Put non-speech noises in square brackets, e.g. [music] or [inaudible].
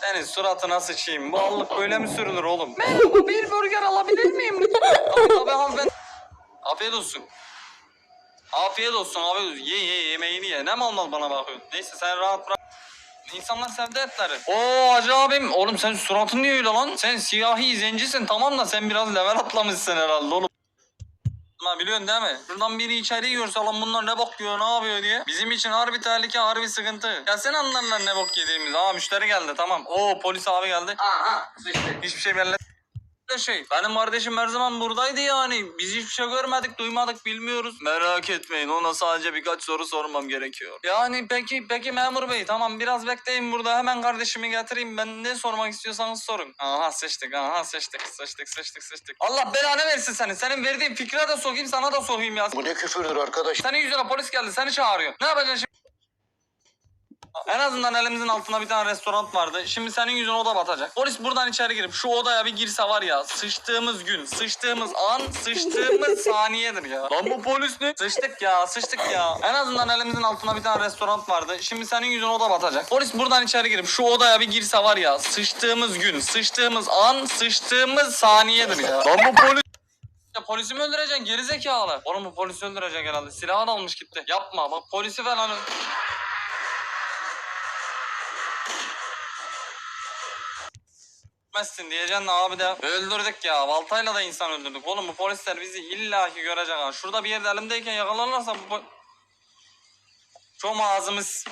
Senin suratına sıçayım. Bu allık böyle mi sürülür oğlum? Merhaba bir burger alabilir miyim? [laughs] tabii tabii hanımefendi. Afiyet olsun. Afiyet olsun olsun. Ye ye yemeğini ye. Ne mal mal bana bakıyorsun? Neyse sen rahat bırak. İnsanlar sevdi etleri. Oo hacı abim. Oğlum sen suratın niye öyle lan? Sen siyahi zencisin tamam da sen biraz level atlamışsın herhalde oğlum. Ama biliyorsun değil mi? Şuradan biri içeri yiyorsa lan bunlar ne bok yiyor ne yapıyor diye. Bizim için harbi tehlike harbi sıkıntı. Ya sen anlarlar ne bok yediğimizi. Aa müşteri geldi tamam. Oo polis abi geldi. Aha sıçtı. Hiçbir şey belli de şey. Benim kardeşim her zaman buradaydı yani. Biz hiçbir şey görmedik, duymadık, bilmiyoruz. Merak etmeyin. Ona sadece birkaç soru sormam gerekiyor. Yani peki peki memur bey tamam biraz bekleyin burada. Hemen kardeşimi getireyim. Ben ne sormak istiyorsanız sorun. Aha seçtik. Aha seçtik. Seçtik seçtik seçtik. Allah belanı versin seni. Senin verdiğin fikre de sokayım sana da sokayım ya. Bu ne küfürdür arkadaş? Senin yüzüne polis geldi. Seni çağırıyor. Ne yapacaksın şimdi? En azından elimizin altında bir tane restoran vardı. Şimdi senin yüzüne oda batacak. Polis buradan içeri girip şu odaya bir girse var ya sıçtığımız gün, sıçtığımız an, sıçtığımız [laughs] saniyedir ya. Lan bu polis ne? Sıçtık ya, sıçtık ya. En azından elimizin altında bir tane restoran vardı. Şimdi senin yüzüne oda batacak. Polis buradan içeri girip şu odaya bir girse var ya sıçtığımız gün, sıçtığımız an, sıçtığımız saniyedir ya. Lan bu polis ya polisi mi öldüreceksin gerizekalı? Oğlum bu polisi öldürecek herhalde. Silahı da almış gitti. Yapma bak polisi falan Öldürmezsin diyeceksin abi de öldürdük ya. Baltayla da insan öldürdük. Oğlum bu polisler bizi illaki görecek ha. Şurada bir yerde elimdeyken yakalarlarsa bu... Çok ağzımız